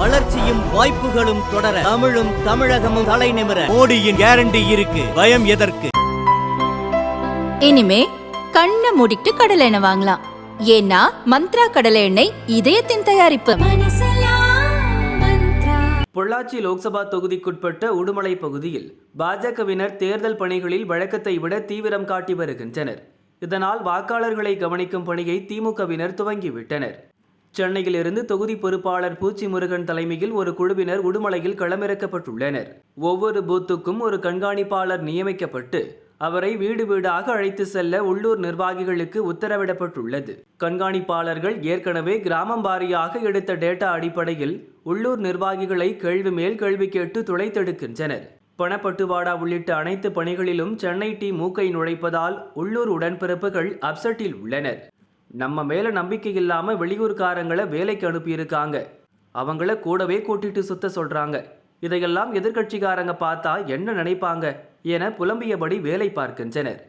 வளர்ச்சியும் வாய்ப்புகளும் தொடர தமிழும் தமிழகமும் தலை நிமிர. மோடியின் கேரண்டி இருக்கு. பயம் எதற்கு? இனிமே கண்ணை மூடிட்டு கடலை எண்ணெய் வாங்கலாம். ஏன்னா மந்த்ரா கடலை எண்ணெய் இதயத்தின் தயாரிப்பு. பொள்ளாச்சி லோக்சபா தொகுதிக்குட்பட்ட உடுமலை பகுதியில் பாஜகவினர் தேர்தல் பணிகளில் வழக்கத்தை விட தீவிரம் காட்டி வருகின்றனர். இதனால் வாக்காளர்களை கவனிக்கும் பணியை திமுகவினர் துவங்கிவிட்டனர். சென்னையிலிருந்து தொகுதி பொறுப்பாளர் பூச்சி முருகன் தலைமையில் ஒரு குழுவினர் உடுமலையில் களமிறக்கப்பட்டுள்ளனர். ஒவ்வொரு பூத்துக்கும் ஒரு கண்காணிப்பாளர் நியமிக்கப்பட்டு அவரை வீடு வீடாக அழைத்து செல்ல உள்ளூர் நிர்வாகிகளுக்கு உத்தரவிடப்பட்டுள்ளது. கண்காணிப்பாளர்கள் ஏற்கனவே கிராமம் வாரியாக எடுத்த டேட்டா அடிப்படையில் உள்ளூர் நிர்வாகிகளை கேள்வி மேல் கேள்வி கேட்டு துளைத்தெடுக்கின்றனர். பணப்பட்டுவாடா உள்ளிட்ட அனைத்து பணிகளிலும் சென்னை டி மூக்கை நுழைப்பதால் உள்ளூர் உடன்பிறப்புகள் அப்செட்டில் உள்ளனர். நம்ம மேலே நம்பிக்கை இல்லாமல் வெளியூர்காரங்களை வேலைக்கு அனுப்பியிருக்காங்க. அவங்கள கூடவே கூட்டிட்டு சுத்த சொல்கிறாங்க இதையெல்லாம் எதிர்க்கட்சிக்காரங்க பார்த்தா என்ன நினைப்பாங்க? என புலம்பியபடி வேலை பார்க்கின்றனர்.